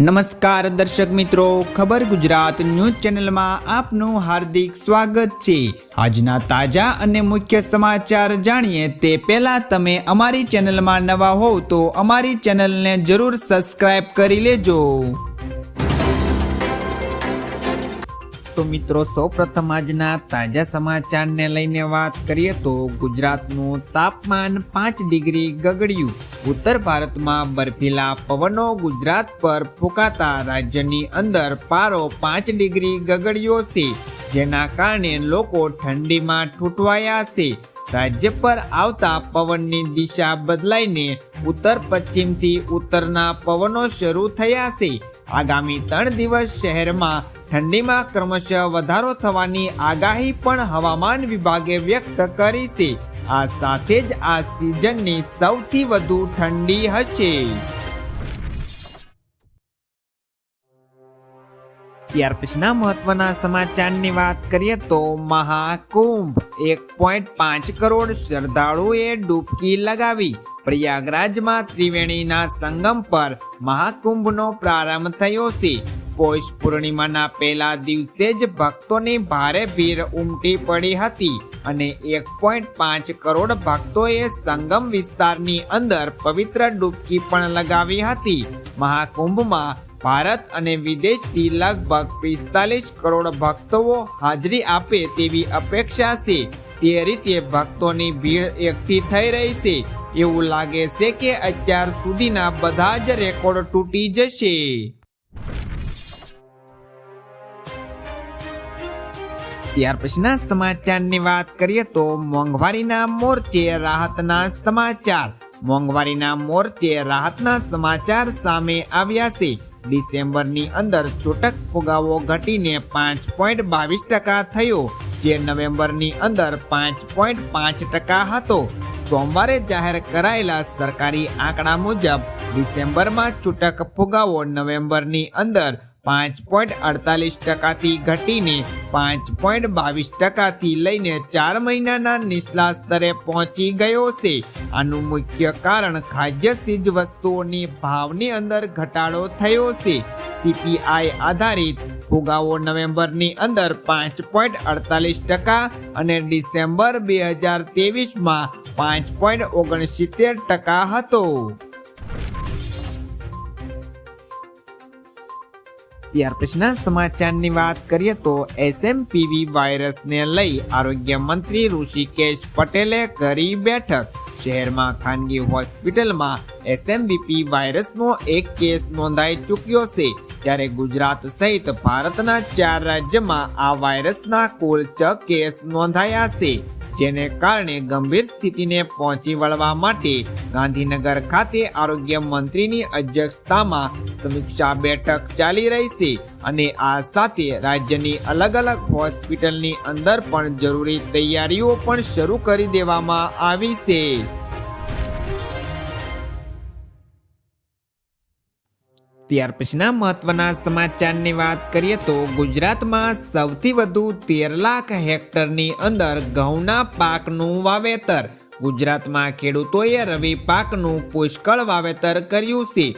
નમસ્કાર દર્શક મિત્રો, ખબર ગુજરાત ન્યૂઝ ચેનલમાં આપનું હાર્દિક સ્વાગત છે. આજના તાજા અને મુખ્ય સમાચાર જાણીએ તે પહેલા તમે અમારી ચેનલમાં નવા હોવ તો અમારી ચેનલને જરૂર સબસ્ક્રાઇબ કરી લેજો. તો મિત્રો, સૌપ્રથમ આજના તાજા સમાચારને લઈને વાત કરીએ તો ગુજરાતનું તાપમાન પાંચ ડિગ્રી ગગડ્યું. ઉત્તર ભારતમાં બર્ફીલા પવનો ગુજરાત પર ફૂંકાતા રાજ્યની અંદર પારો પાંચ ડિગ્રી ગગડ્યો છે, જેના કારણે લોકો ઠંડીમાં ઠૂંટવાયા છે. રાજ્ય પર આવતા પવનની દિશા બદલાઈને ઉત્તર પશ્ચિમથી ઉત્તરના પવનો શરૂ થયા છે. આગામી ત્રણ દિવસ શહેરમાં ઠંડીમાં ક્રમશઃ વધારો થવાની આગાહી પણ હવામાન વિભાગે વ્યક્ત કરી છે. આ સાથે જ આ સિઝનની સૌથી વધુ ઠંડી હશે. ત્યાર પછીના મહત્વના સમાચારની વાત કરીએ તો મહાકુંભ, એક પોઈન્ટ પાંચ કરોડ શ્રદ્ધાળુએ ડૂબકી લગાવી. પ્રયાગરાજમાં ત્રિવેણીના સંગમ પર મહાકુંભનો પ્રારંભ થયો છે. પોષ પૂર્ણિમાના પહેલા દિવસે જ ભક્તોની ભારે ભીડ ઉમટી પડી હતી અને એક પોઈન્ટ પાંચ કરોડ ભક્તોએ સંગમ વિસ્તારની અંદર પવિત્ર ડૂબકી પણ લગાવી હતી. મહાકુંભમાં ભારત અને વિદેશથી લગભગ પિસ્તાલીસ કરોડ ભક્તો હાજરી આપે તેવી અપેક્ષા છે. તે રીતે ભક્તોની ભીડ એકઠી થઈ રહી છે. એવું લાગે છે કે અત્યાર સુધીના બધા જ રેકોર્ડ તૂટી જશે. ત્યાર પછીના સમાચારની વાત કરીએ તો મોંઘવારીના મોરચે રાહતના સમાચાર. મોંઘવારીના મોરચે રાહતના સમાચાર સામે આવ્યા છે. ડિસેમ્બરની અંદર ચોટક ફુગાવો ઘટીને પાંચ પોઈન્ટ બાવીસ ટકા થયો, જે નવેમ્બરની અંદર પાંચ પોઈન્ટ પાંચ ટકા હતો. સોમવારે જાહેર કરાયેલા સરકારી આંકડા મુજબ ડિસેમ્બરમાં છૂટક ફુગાવો નવેમ્બરની અંદર પાંચ પોઈન્ટ અડતાલીસ ટકાથી ઘટીને પાંચ પોઈન્ટ બાવીસ ટકાથી લઈને ચાર મહિનાના નીચલા સ્તરે પહોંચી ગયો છે. આનું મુખ્ય કારણ ખાદ્ય ચીજ વસ્તુઓની ભાવની અંદર ઘટાડો થયો છે. સીપીઆઈ આધારિત ફુગાવો નવેમ્બરની અંદર પાંચ પોઈન્ટ અડતાલીસ ટકા અને ડિસેમ્બર બે હજાર તેવીસમાં પાંચ પોઈન્ટ ઓગણસિત્તેર ટકા હતો. ત્યાર પછીના સમાચારની વાત કરીએ તો એસએમપીવી વાયરસને લઈ આરોગ્ય મંત્રી ઋષિકેશ પટેલે કરી બેઠક. શહેરમાં ખાનગી હોસ્પિટલમાં એસએમબીપી વાયરસનો એક કેસ નોંધાઈ ચૂક્યો છે. ત્યારે ગુજરાત સહિત ભારતના ચાર રાજ્યમાં આ વાયરસના કુલ છ કેસ નોંધાયા છે, જેને કારણે ગંભીર સ્થિતિને પહોંચી વળવા માટે ગાંધીનગર ખાતે આરોગ્ય મંત્રીની અધ્યક્ષતામાં સમીક્ષા બેઠક ચાલી રહી છે અને આ સાથે રાજ્યની અલગ અલગ હોસ્પિટલની અંદર પણ જરૂરી તૈયારીઓ પણ શરૂ કરી દેવામાં આવી છે. ત્યાર પછીના મહત્વના સમાચારની વાત કરીએ તો ગુજરાતમાં સૌથી વધુ તેર લાખ હેક્ટરની અંદર ઘઉંના પાકનું વાવેતર. ગુજરાતમાં ખેડૂતોએ રવિ પાકનું પુષ્કળ વાવેતર કર્યું છે.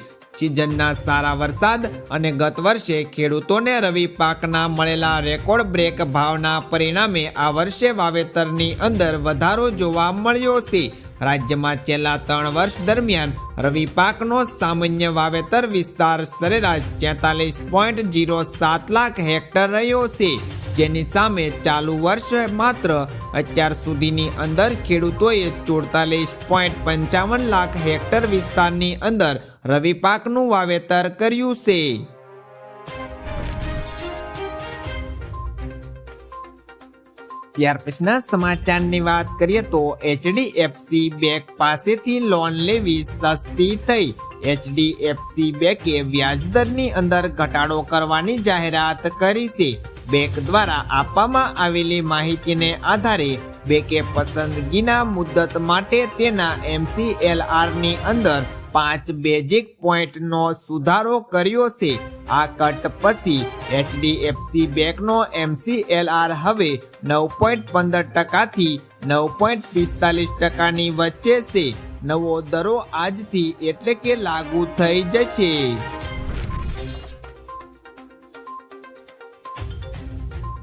સિઝનના સારા વરસાદ અને ગત વર્ષે ખેડૂતોને રવિ પાકના મળેલા રેકોર્ડ બ્રેક ભાવના પરિણામે આ વર્ષે વાવેતરની અંદર વધારો જોવા મળ્યો છે. રાજ્યમાં છેલ્લા ત્રણ વર્ષ દરમિયાન રવિ પાકનો સામાન્ય વાવેતર વિસ્તાર સરેરાશ તેતાલીસ પોઈન્ટ જીરો સાત લાખ હેક્ટર રહ્યો છે. જેની સામે ચાલુ વર્ષ માત્ર અત્યાર સુધીની અંદર ખેડૂતોએ ચોડતાલીસ પોઈન્ટ પંચાવન લાખ હેક્ટર વિસ્તારની અંદર રવિ પાકનું વાવેતર કર્યું છે. ત્યાર પછીના સમાચારની વાત કરીએ તો એચડીએફસી બેંક પાસેથી લોન લેવી સસ્તી થઈ. એચડીએફસી બેંકે વ્યાજદરની અંદર ઘટાડો કરવાની જાહેરાત કરી છે. બેંક દ્વારા આપવામાં આવેલી માહિતીને આધારે બેંકે પસંદગીના મુદ્દત માટે તેના એમસીએલઆરની અંદર પાંચ બેઝિક પોઈન્ટનો સુધારો કર્યો છે. આ કટ પછી એચડીએફસી બેંકનો એમસીએલઆર હવે નવ પોઈન્ટ પંદર ટકાથી નવ પોઈન્ટ પિસ્તાલીસ ટકાની વચ્ચે છે. નવો દરો આજથી એટલે કે લાગુ થઈ જશે.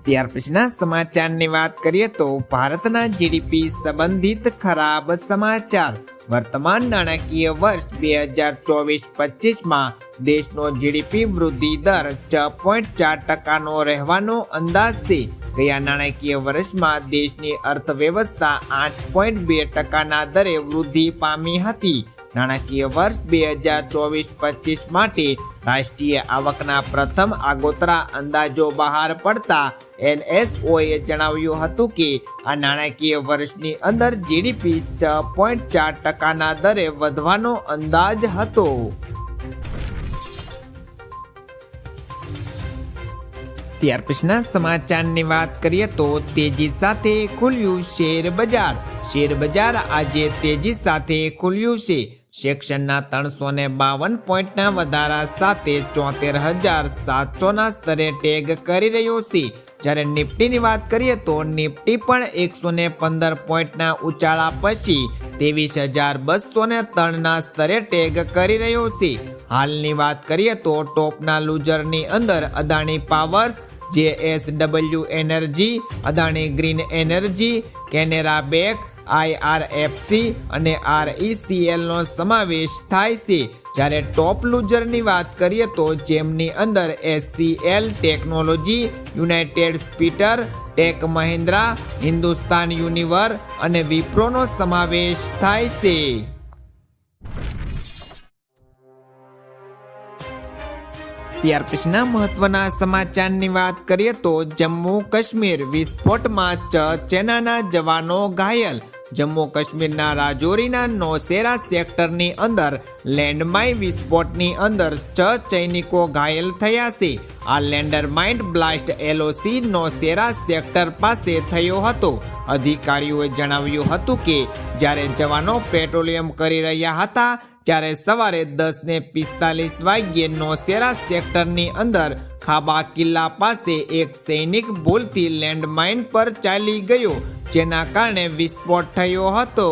ત્યાર પછીના સમાચારની વાત કરીએ તો ભારતના જીડીપી સંબંધિત ખરાબ સમાચાર. વર્તમાન નાણાકીય વર્ષ બે હજાર ચોવીસ પચીસમાં દેશનો જીડીપી વૃદ્ધિ દર છ પોઈન્ટ ચાર ટકાનો રહેવાનો અંદાજ છે. ગયા નાણાકીય વર્ષમાં દેશની અર્થવ્યવસ્થા આઠ પોઈન્ટ બે ટકાના દરે વૃદ્ધિ પામી હતી. નાણાકીય વર્ષ બે હજાર ચોવીસ પચીસ માટે રાષ્ટ્રીય આવકના પ્રથમ આગોતરા અંદાજો બહાર પડતા એનએસઓએ જણાવ્યું હતું કે આ નાણાકીય વર્ષની અંદર જીડીપી છ પોઈન્ટ ચાર ટકાના દરે વધવાનો અંદાજ હતો. ત્યાર પછીના સમાચારની વાત કરીએ તો તેજી સાથે ખુલ્યું શેર બજાર. શેર બજાર આજે તેજી સાથે ખુલ્યું છે. સેક્શનના ત્રણસો ને બાવન પોઈન્ટના વધારા સાથે ચોતેર હજાર સાતસોના સ્તરે ટેગ કરી રહ્યો છે. જ્યારે નિફ્ટીની વાત કરીએ તો નિફ્ટી પણ એકસો ને પંદર પોઈન્ટના ઉચાળા પછી ત્રેવીસ હજાર બસો ને ત્રણના સ્તરે ટેગ કરી રહ્યો છે. હાલની વાત કરીએ તો ટોપના લૂઝરની અંદર Adani powers, J S W energy, Adani green energy, Canara bank IRFC અને આરઈસીએલનો સમાવેશ થાય છે. જ્યારે ટોપ લૂઝરની વાત કરીએ તો જેમની અંદર SCL technology, united spirits, tech Mahindra, Hindustan Unilever અને વિપ્રોનો સમાવેશ થાય છે. ત્યાર પછીના મહત્વના સમાચારની વાત કરીએ તો જમ્મુ કાશ્મીર વિસ્ફોટમાં ચ સેનાના જવાનો ઘાયલ. જમ્મુ કાશ્મીરના રાજૌરીના નોસેરા સેક્ટરની અંદર લેન્ડમાઇન વિસ્ફોટની અંદર છ સૈનિકો ઘાયલ થયા છે. આ land mine blast LOC Nowshera sector પાસે થયો હતો. અધિકારીઓએ જણાવ્યું હતું કે, જ્યારે જવાનો પેટ્રોલિયમ કરી રહ્યા હતા, ત્યારે સવારે દસ ને પિસ્તાલીસ વાગ્યે નોસેરા સેક્ટરની અંદર ખાબા કિલ્લા પાસે એક સૈનિક ભૂલથી લેન્ડમાઇન પર ચાલી ગયો. જેના કારણે વિસ્ફોટ થયો હતો.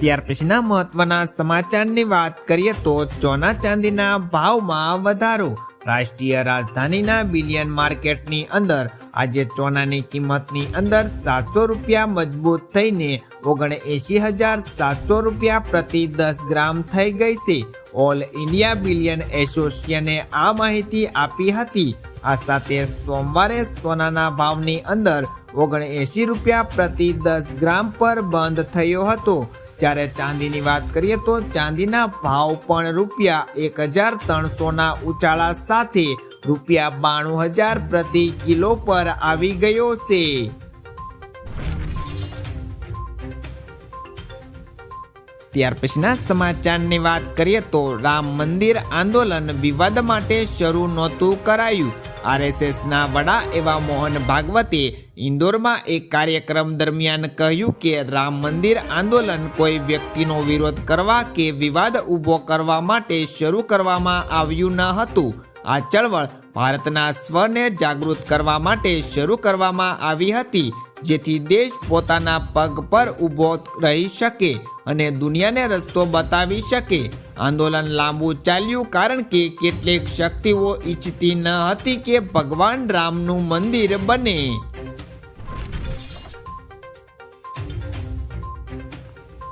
ત્યાર પછીના મહત્વના સમાચારની વાત કરીએ તો સોના ચાંદીના ભાવમાં વધારો. રાષ્ટ્રીય રાજધાનીના બિલિયન માર્કેટની અંદર આજે સોનાની કિંમતની અંદર સાતસો રૂપિયા મજબૂત થઈને ઓગણ એંશી હજાર સાતસો રૂપિયા પ્રતિ દસ ગ્રામ થઈ ગઈ છે. ઓલ ઇન્ડિયા બિલિયન એસોસિએશને આ માહિતી આપી હતી. આ સાથે સોમવારે સોનાના ભાવની અંદર ઓગણ એંશી રૂપિયા પ્રતિ દસ ગ્રામ પર બંધ થયો હતો. જ્યારે ચાંદીની વાત કરીએ તો ચાંદીના ભાવ પણ રૂપિયા એક હજાર ત્રણસોના ઉચાળા સાથે રૂપિયા બાણું હજાર પ્રતિ કિલો પર આવી ગયો છે. ત્યાર પછીના સમાચારની વાત કરીએ તો રામ મંદિર આંદોલન વિવાદ માટે શરૂ નહોતું કરાયું. આરએસએસના વડા એવા મોહન ભાગવતે ઇન્દોરમાં એક કાર્યક્રમ દરમિયાન કહ્યું કે રામ મંદિર આંદોલન કોઈ વ્યક્તિનો વિરોધ કરવા કે વિવાદ ઊભો કરવા માટે શરૂ કરવામાં આવ્યું ન હતું. આ ચળવળ ભારતના સ્વને જાગૃત કરવા માટે શરૂ કરવામાં આવી હતી, જેથી દેશ પોતાના પગ પર ઊભો રહી શકે અને દુનિયાને રસ્તો બતાવી શકે. આંદોલન લાંબુ ચાલ્યું કારણ કે કેટલીક શક્તિઓ ઈચ્છતી ન હતી કે ભગવાન રામનું મંદિર બને.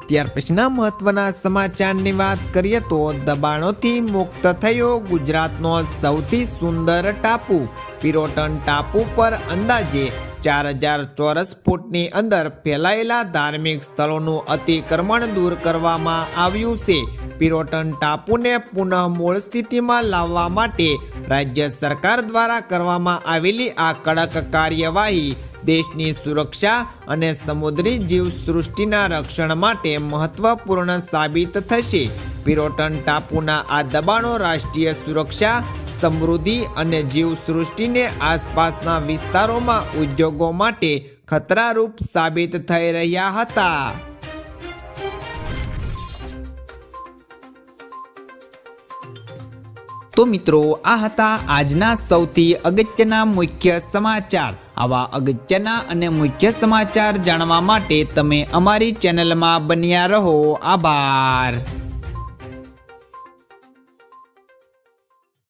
ત્યાર પછીના મહત્વના સમાચારની વાત કરીએ તો દબાણોથી મુક્ત થયો ગુજરાતનો સૌથી સુંદર ટાપુ, પિરોટન ટાપુ પર અંદાજે ચાર હજાર ચોરસ ફૂટની અંદર ફેલાયેલા ધાર્મિક સ્થળોનું અતિક્રમણ દૂર કરવામાં આવ્યું છે. પિરોટન ટાપુને પુનઃ મૂળ સ્થિતિમાં લાવવા માટે રાજ્ય સરકાર દ્વારા કરવામાં આવેલી આ કડક કાર્યવાહી દેશની સુરક્ષા અને સમુદ્રી જીવસૃષ્ટિના રક્ષણ માટે મહત્વપૂર્ણ સાબિત થશે. પિરોટન ટાપુના આ દબાણો રાષ્ટ્રીય સુરક્ષા સમૃદ્ધિ અને જીવસૃષ્ટિને આસપાસના વિસ્તારોમાં ઉદ્યોગો માટે ખતરારૂપ સાબિત થઈ રહ્યા હતા. તો મિત્રો, આ હતા આજના સૌથી અગત્યના મુખ્ય સમાચાર. આવા અગત્યના અને મુખ્ય સમાચાર જાણવા માટે તમે અમારી ચેનલમાં બન્યા રહો. આભાર.